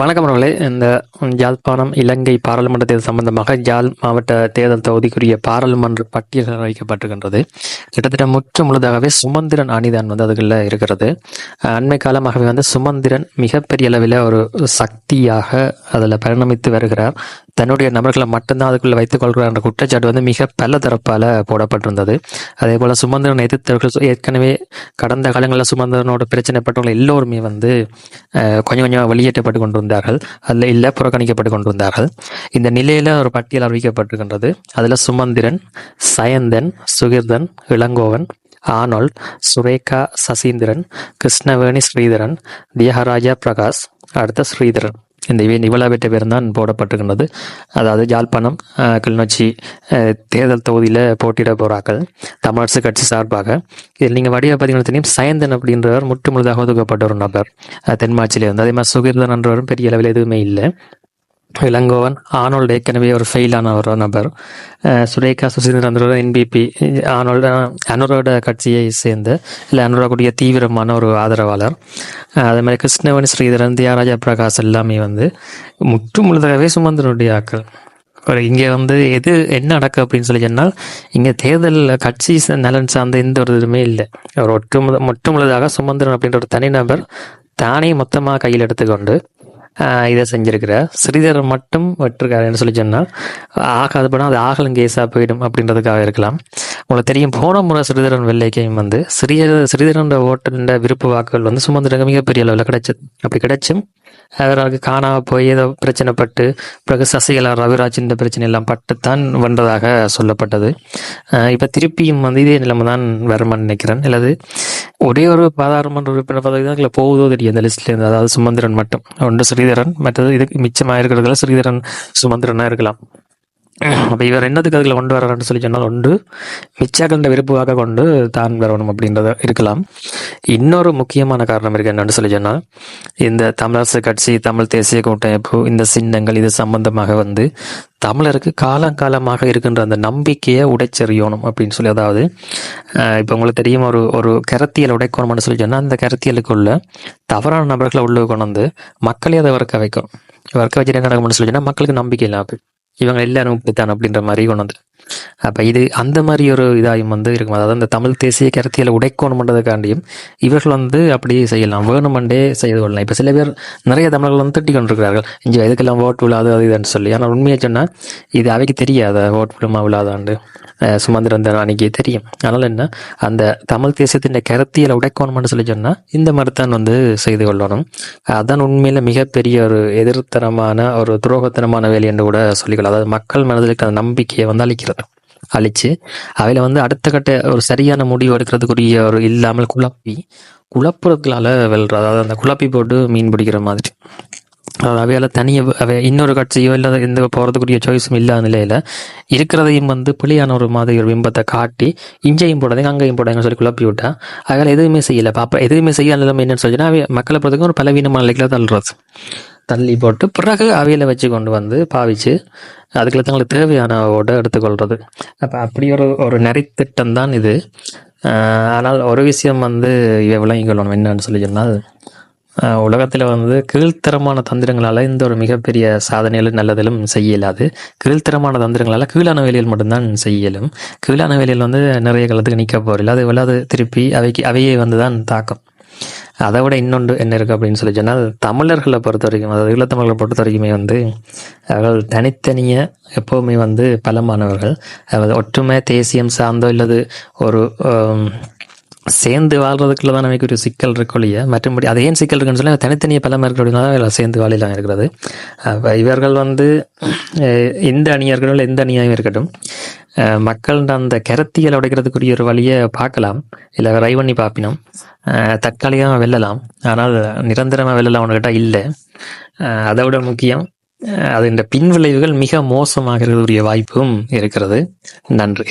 வணக்கம் அவர்களே. இந்த யாழ்ப்பாணம் இலங்கை பாராளுமன்ற தேர்தல் சம்பந்தமாக யாழ் மாவட்ட தேர்தல் தொகுதிக்குரிய பாராளுமன்ற பட்டியல் வைக்கப்பட்டிருக்கின்றது கிட்டத்தட்ட முற்று முழுதாகவே சுமந்திரன் அணிதான் வந்து அதுக்குள்ள இருக்கிறது. அண்மை காலமாகவே வந்து சுமந்திரன் மிகப்பெரிய அளவில் ஒரு சக்தியாக அதில் பரிணமித்து வருகிறார். தன்னுடைய நபர்களை மட்டும்தான் அதுக்குள்ளே வைத்துக் கொள்கிறார் என்ற குற்றச்சாட்டு வந்து மிக பல தரப்பால் போடப்பட்டிருந்தது. அதே போல் சுமந்திரன் எதிர்த்தவர்கள் ஏற்கனவே கடந்த காலங்களில் சுமந்திரனோட பிரச்சனைப்பட்டவர்கள் எல்லோருமே வந்து கொஞ்சம் கொஞ்சம் வெளியேற்றப்பட்டு கொண்டிருந்தார்கள். அதில் இல்லை புறக்கணிக்கப்பட்டு கொண்டிருந்தார்கள். இந்த நிலையில் ஒரு பட்டியல் அறிவிக்கப்பட்டிருக்கின்றது. அதில் சுமந்திரன் சயந்தன் சுகிர்தன் இளங்கோவன் ஆனோல் சுரேகா சசீந்திரன் கிருஷ்ணவேணி ஸ்ரீதரன் தியகராஜா பிரகாஷ் அடுத்த ஸ்ரீதரன். இந்த இவை இவ்வளவு பேர் தான் போடப்பட்டிருக்கின்றது. அதாவது யாழ்ப்பாணம் கிளிநொச்சி தேர்தல் தொகுதியில் போட்டியிட போகிறார்கள் தமிழரசு கட்சி சார்பாக. இதில் நீங்கள் வடிவ பார்த்தீங்கன்னா தெரியும் சயந்தன் அப்படின்றவர் முற்று முழுதாக ஒதுக்கப்பட்ட ஒரு நபர். அஹ், வந்து அதே மாதிரி சுகிர்தன் என்றவரும் பெரிய அளவில் எதுவுமே இல்லை. இளங்கோவன் ஆனோல்டு ஏற்கனவே ஒரு ஃபெயிலான ஒரு நபர். சுரேகா சுசீந்திரன் என்பிபி ஆனோல்டு அனுரோட கட்சியை சேர்ந்து இல்லை அனுரோடைய தீவிரமான ஒரு ஆதரவாளர். அதே மாதிரி கிருஷ்ணவன் ஸ்ரீதரன் தியாகராஜா பிரகாஷ் எல்லாமே வந்து முற்று முழுதாகவே சுமந்திரனுடைய ஆக்கள் ஒரு இங்கே வந்து எது என்ன நடக்கு அப்படின்னு சொல்லி சொன்னால் இங்கே தேர்தல் கட்சி நலன் சார்ந்த எந்த ஒரு இதுவுமே இல்லை. ஒரு ஒட்டு முத முழுதாக சுமந்திரன் அப்படின்ற ஒரு தனிநபர் தானே மொத்தமாக கையில் எடுத்துக்கொண்டு இதை செஞ்சிருக்கிறார் ஸ்ரீதரன் மட்டும் வெட்டிருக்காருன்னு சொல்லி சொன்னால் ஆகாது படம் அது ஆகலும் கேஸாக போயிடும் அப்படின்றதுக்காக இருக்கலாம். உங்களுக்கு தெரியும் போன முறை ஸ்ரீதரன் வெள்ளைக்கையும் வந்து ஸ்ரீதர ஸ்ரீதரன்ற ஓட்டலின் விருப்ப வாக்குகள் வந்து சுமந்திரங்க மிகப்பெரிய அளவில் கிடைச்சது அப்படி கிடைச்சும் அவருக்கு காணாமல் போய் ஏதோ பிரச்சனைப்பட்டு பிறகு சசிகலா ரவிராஜ் இந்த பிரச்சனை எல்லாம் பட்டுத்தான் வந்ததாக சொல்லப்பட்டது. இப்போ திருப்பியும் வந்து இதே நிலைமை தான் வருமான்னு நினைக்கிறேன். அல்லது ஒரே ஒரு பாராளுமன்ற உறுப்பினர் பதவி தான் இதுல போகுதோ தெரியும் அந்த லிஸ்ட்ல இருந்து. அதாவது சுமந்திரன் மட்டும். ஒன்று ஸ்ரீதரன் மற்றது இதுக்கு மிச்சமாக இருக்கிறதுல ஸ்ரீதரன் சுமந்திரனா இருக்கலாம். அப்போ இவர் என்னதுக்கு அதில் கொண்டு வர்றாருன்னு சொல்லி சொன்னால் ஒன்று மிச்சாக்கண்ட விருப்புவாக கொண்டு தான் வரணும் அப்படின்றத இருக்கலாம். இன்னொரு முக்கியமான காரணம் இருக்கு என்னன்னு சொல்லி சொன்னால் இந்த தமிழரசு கட்சி தமிழ் தேசிய கூட்டமைப்பு இந்த சின்னங்கள் இது சம்பந்தமாக வந்து தமிழருக்கு காலங்காலமாக இருக்கின்ற அந்த நம்பிக்கையை உடைச்செறியணும் அப்படின்னு சொல்லி அதாவது இப்போ உங்களுக்கு தெரியும் ஒரு ஒரு கரத்தியல் உடைக்கணும்னு சொல்லி சொன்னால் அந்த கரத்தியலுக்குள்ள தவறான நபர்களை உள்ளே கொண்டு வந்து மக்களே அதை வறக்க வைக்கும். வறுக்க வச்சுட்டு என்ன நடக்கும்னு சொல்லி சொன்னால் மக்களுக்கு நம்பிக்கை இல்லாமல் இவங்க எல்லாரும் இப்படித்தான் அப்படின்ற மாதிரி கொண்டு வந்து அப்ப இது அந்த மாதிரி ஒரு இதாயும் வந்து இருக்கும். அதாவது அந்த தமிழ் தேசிய கருத்தியலை உடைக்கணும்ன்றதுக்காண்டியும் இவர்கள் வந்து அப்படியே செய்யலாம். வேணுமெண்டே செய்து கொள்ளலாம். இப்போ சில பேர் நிறைய தமிழர்கள் வந்து திட்டி கொண்டிருக்கிறார்கள். இங்கே இதுக்கெல்லாம் ஓட்டு விழாது அது இதுன்னு சொல்லி. ஆனால் உண்மையை சொன்னால் இது அவைக்கு தெரியாது ஓட்டு விழுமா விழாதாண்டு. அஹ் அன்னைக்கு தெரியும். அதனால என்ன அந்த தமிழ் தேசியத்தின் கருத்தியலை உடைக்கணும்னு சொல்லி சொன்னால் இந்த மாதிரி தான் வந்து செய்து கொள்ளணும். அதான் உண்மையில மிகப்பெரிய ஒரு எதிர்த்தரமான ஒரு துரோகத்தனமான வேலை என்று கூட சொல்லிக்கலாம் அதாவது மக்கள் மனதிலுக்கு அந்த நம்பிக்கையை வந்து அளிக்கிறது. அழிச்சு அவையில வந்து அடுத்த கட்ட ஒரு சரியான முடிவு எடுக்கிறதுக்குரிய ஒரு இல்லாமல் குழப்பி குழப்புறதுனால வெல்றது. அதாவது அந்த குழப்பி போட்டு மீன் பிடிக்கிற மாதிரி. அவையால் தனியாக அவை இன்னொரு கட்சியோ இல்லை எந்த போகிறதுக்குரிய சாய்ஸும் இல்லாத நிலையில் இருக்கிறதையும் வந்து புலியான ஒரு மாதிரி ஒரு பிம்பத்தை காட்டி இங்கேயும் போடாதீங்க அங்கேயும் போடாங்கன்னு சொல்லி குழப்பி விட்டா அதனால் எதுவுமே செய்யலை. பாப்பா எதுவுமே செய்ய நிலைமை என்னன்னு சொல்லிச்சுன்னா அவை மக்களை பொறுத்தவரைக்கும் ஒரு பலவீனமான நிலைகளை தள்ளுறது. தள்ளி போட்டு பிறகு அவையில் வச்சு கொண்டு வந்து பாவிச்சு அதுக்குள்ள தங்களுக்கு தேவையான ஓட அப்போ அப்படி ஒரு ஒரு நெறித்திட்டம் தான் இது. ஆனால் ஒரு விஷயம் வந்து இவை விளங்கிக் கொள்ளணும். என்னன்னு சொல்லி சொன்னால் உலகத்தில் வந்து கீழ்த்தரமான தந்திரங்களால் இந்த ஒரு மிகப்பெரிய சாதனைகளும் நல்லதிலும் செய்ய இயலாது. கீழ்த்தரமான தந்திரங்களால் கீழான வேலையில் மட்டும்தான் செய்ய இயலும். கீழான வேலையில் வந்து நிறைய காலத்துக்கு நிற்க போறில்லை அது விழாது திருப்பி அவைக்கு அவையே வந்து தான் தாக்கம். அதை விட இன்னொன்று என்ன இருக்குது அப்படின்னு சொல்லி சொன்னால் தமிழர்களை பொறுத்த வரைக்கும் அதாவது ஈழத்தமிழர்களை பொறுத்த வரைக்குமே வந்து அவர்கள் தனித்தனிய எப்போவுமே வந்து பலமானவர்கள். அதாவது ஒற்றுமை தேசியம் சார்ந்தோ இல்லது ஒரு சேர்ந்து வாழ்றதுக்குள்ள தான் நமக்கு ஒரு சிக்கல் இருக்கொழிய மற்றபடி அது ஏன் சிக்கல் இருக்குன்னு சொல்லி தனித்தனியாக பலம் இருக்கிறதுனால சேர்ந்து வாழிலாம் இருக்கிறது. இவர்கள் வந்து எந்த அணியாக இருக்கட்டும் எந்த அணியாகவும் இருக்கட்டும் மக்கள் அந்த கருத்தியல் உடைக்கிறதுக்குரிய ஒரு வழியை பார்க்கலாம். இல்லை ரை பண்ணி பார்ப்பினோம் தற்காலிகமாக வெல்லலாம். ஆனால் நிரந்தரமாக வெல்லலாம் அவனுக்கிட்ட இல்லை. அதோட அதை விட முக்கியம் அது இந்த பின் விளைவுகள் மிக மோசமாகிறதுக்குரிய வாய்ப்பும் இருக்கிறது. நன்றி.